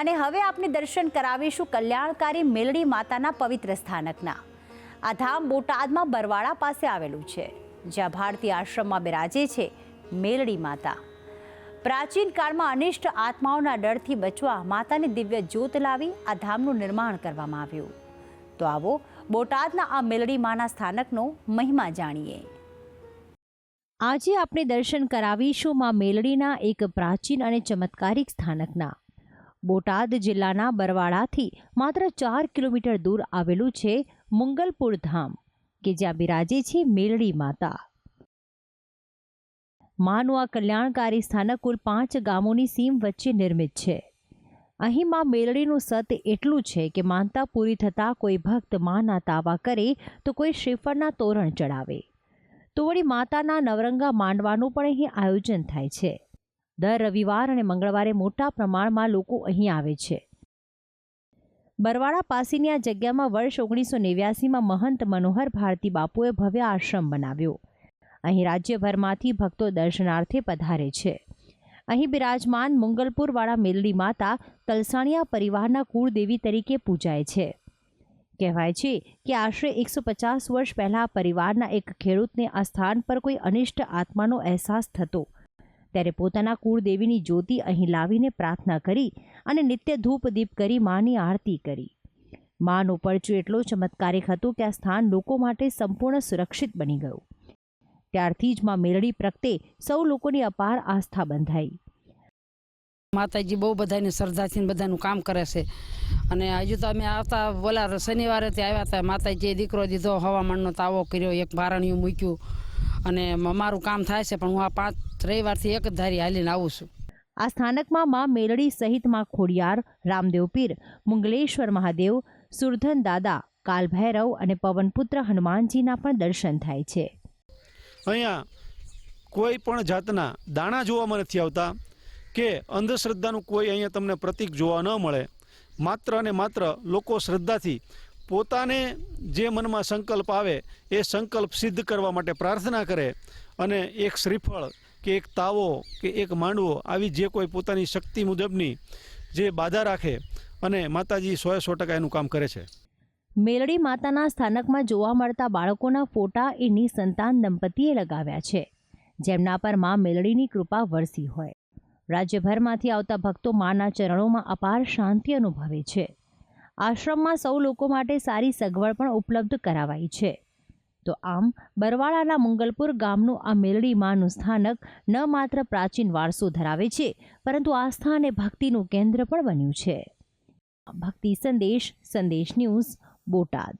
અને હવે આપણે દર્શન કરાવીશું કલ્યાણકારી મેલડી માતાના પવિત્ર સ્થાનકના. આ ધામ બોટાદમાં બરવાડા પાસે આવેલું છે, જ્યાં ભારતીય આશ્રમમાં બિરાજે છે મેલડી માતા. પ્રાચીન કાળમાં અનિષ્ટ આત્માઓના ડરથી બચવા માતાની દિવ્ય જ્યોત લાવી આ ધામનું નિર્માણ કરવામાં આવ્યું. તો આવો બોટાદના આ મેલડી માના સ્થાનકનો મહિમા જાણીએ. આજે આપણે દર્શન કરાવીશું માં મેલડીના એક પ્રાચીન અને ચમત્કારિક સ્થાનકના. બોટાદ જિલ્લાના બરવાડાથી માત્ર ચાર કિલોમીટર દૂર આવેલું છે મુંગલપુર ધામ, કે જ્યાં બિરાજે છે મેલડી માતા. માનું આ કલ્યાણકારી સ્થાનક કુલ પાંચ ગામોની સીમ વચ્ચે નિર્મિત છે. અહીં માં મેલડીનું સત એટલું છે કે માનતા પૂરી થતાં કોઈ ભક્ત માના તાવા કરે તો કોઈ શ્રીફળના તોરણ ચડાવે. તો વળી માતાના નવરંગા માંડવાનું પણ અહીં આયોજન થાય છે. દર રવિવાર અને મંગળવારે મોટા પ્રમાણમાં લોકો અહીં આવે છે. બરવાડા પાસેની આ જગ્યામાં વર્ષ ઓગણીસો નેવ્યાસીમાં મહંત મનોહર ભારતી બાપુએ ભવ્ય આશ્રમ બનાવ્યો. અહીં રાજ્યભરમાંથી ભક્તો દર્શનાર્થે પધારે છે. અહીં બિરાજમાન મુંગલપુરવાળા મેલડી માતા તલસાણિયા પરિવારના કુળદેવી તરીકે પૂજાય છે. કહેવાય છે કે આશરે એકસો પચાસ વર્ષ પહેલાં પરિવારના એક ખેડૂતને આ સ્થાન પર કોઈ અનિષ્ટ આત્માનો અહેસાસ થતો ત્યારે પોતાના કુળદેવીની જ્યોતિ અહીં લાવીને પ્રાર્થના કરી અને નિત્ય ધૂપ દીપ કરી માની આરતી કરી. માનો પરચું એટલો ચમત્કારિક હતો કે આ સ્થાન લોકો માટે સંપૂર્ણ સુરક્ષિત બની ગયું. ત્યારથી જ માં મેરડી પ્રગટે સૌ લોકોની અપાર આસ્થા બંધાઈ. માતાજી બહુ બધાને શ્રદ્ધાથી બધાનું કામ કરે છે. અને હજુ તો અમે આવતા બોલા શનિવારે ત્યાં આવ્યા હતા. માતાજીએ દીકરો દીધો, હવામાનનો તાવો કર્યો, એક બારણિયું મૂક્યું. અને મારું કામ થાય છે પણ હું આ પાંચ રવિવારથી એક જ ધારી હાલીને આવું છું. આ સ્થાનકમાં માં મેલડી સહિતમાં ખોડિયાર રામદેવ પીર મુંગલેશ્વર મહાદેવ સુરધન દાદા કાલભૈરવ અને પવનપુત્ર હનુમાનજીના પણ દર્શન થાય છે. અહીંયા કોઈ પણ જાતના દાણા જોવામાં નથી આવતા કે અંધશ્રદ્ધાનું કોઈ અહીંયા તમને પ્રતીક જોવા ન મળે. માત્ર અને માત્ર લોકો શ્રદ્ધાથી પોતાને જે મનમાં સંકલ્પ આવે, એ સંકલ્પ સિદ્ધ કરવા માટે પ્રાર્થના કરે અને એક શ્રીફળ કે એક તાવો કે એક માંડવો આવી જે કોઈ પોતાની શક્તિ મુજબની જે બાધા રાખે અને માતાજી સો સો ટકા એનું કામ કરે છે. મેલડી માતાના સ્થાનકમાં જોવા મળતા બાળકોના ફોટા એની સંતાન દંપતીએ લગાવ્યા છે. જેમના પરમાં મેલડીની કૃપા વરસી હોય. રાજ્યભરમાંથી આવતા ભક્તો માના ચરણોમાં અપાર શાંતિ અનુભવે છે. આશ્રમમાં સૌ લોકો માટે સારી સગવડ પણ ઉપલબ્ધ કરાવાઈ છે. તો આમ, બરવાળાના મુંગલપુર ગામનું આ મેલડી માનું સ્થાનક ન માત્ર પ્રાચીન વારસો ધરાવે છે, પરંતુ આસ્થા અને ભક્તિનું કેન્દ્ર પણ બન્યું છે. ભક્તિ સંદેશ સંદેશ ન્યૂઝ, બોટાદ.